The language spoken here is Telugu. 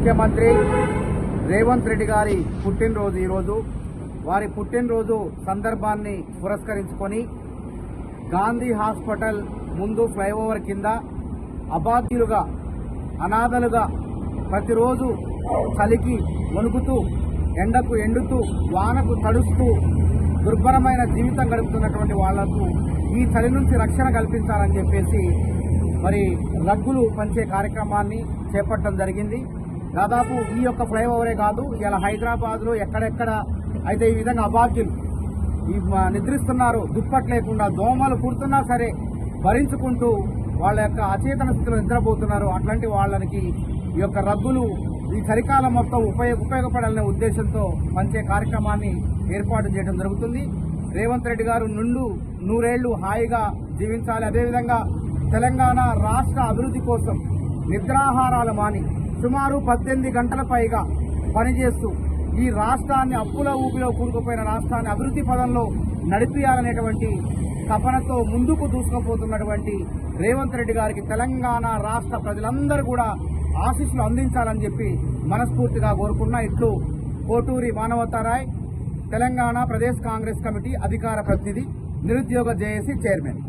ముఖ్యమంత్రి రేవంత్ రెడ్డి గారి పుట్టినరోజు ఈరోజు. వారి పుట్టినరోజు సందర్భాన్ని పురస్కరించుకొని గాంధీ హాస్పిటల్ ముందు ఫ్లైఓవర్ కింద అబాధ్యులుగా అనాథలుగా ప్రతిరోజు చలికి వణుకుతూ ఎండకు ఎండుతూ వానకు తడుస్తూ దుర్భరమైన జీవితం గడుపుతున్నటువంటి వాళ్ళకు ఈ చలి నుంచి రక్షణ కల్పించాలని చెప్పేసి మరి రగ్గులు పంచే కార్యక్రమాన్ని చేపట్టడం జరిగింది. దాదాపు ఈ యొక్క ఫ్లైఓవరే కాదు ఇలా హైదరాబాద్లో ఎక్కడెక్కడ అయితే ఈ విధంగా అబాధ్యులు ఈ నిద్రిస్తున్నారు దుప్పట్ లేకుండా దోమలు కుడుతున్నా సరే భరించుకుంటూ వాళ్ళ యొక్క అచేతన స్థితిలో నిద్రపోతున్నారు. అట్లాంటి వాళ్ళకి ఈ యొక్క రద్దులు ఈ చలికాలం మొత్తం ఉపయోగ ఉపయోగపడాలనే ఉద్దేశంతో పంచే కార్యక్రమాన్ని ఏర్పాటు చేయడం జరుగుతుంది. రేవంత్ రెడ్డి గారు నుండు నూరేళ్ళు హాయిగా జీవించాలి. అదేవిధంగా తెలంగాణ రాష్ట్ర అభివృద్ధి కోసం నిద్రాహారాలు మాని సుమారు పద్దెనిమిది గంటల పైగా పనిచేస్తూ ఈ రాష్ట్రాన్ని అప్పుల ఊపిలో కూరుకుపోయిన రాష్ట్రాన్ని అభివృద్ధి పదంలో నడిపియాలనేటువంటి తపనతో ముందుకు దూసుకుపోతున్నటువంటి రేవంత్ రెడ్డి గారికి తెలంగాణ రాష్ట్ర ప్రజలందరూ కూడా ఆశీస్సులు అందించాలని చెప్పి మనస్ఫూర్తిగా కోరుకున్న. ఇట్లు కోటూరి మానవతారాయ్ తెలంగాణ ప్రదేశ్ కాంగ్రెస్ కమిటీ అధికార ప్రతినిధి నిరుద్యోగ జేఏసీ చైర్మన్.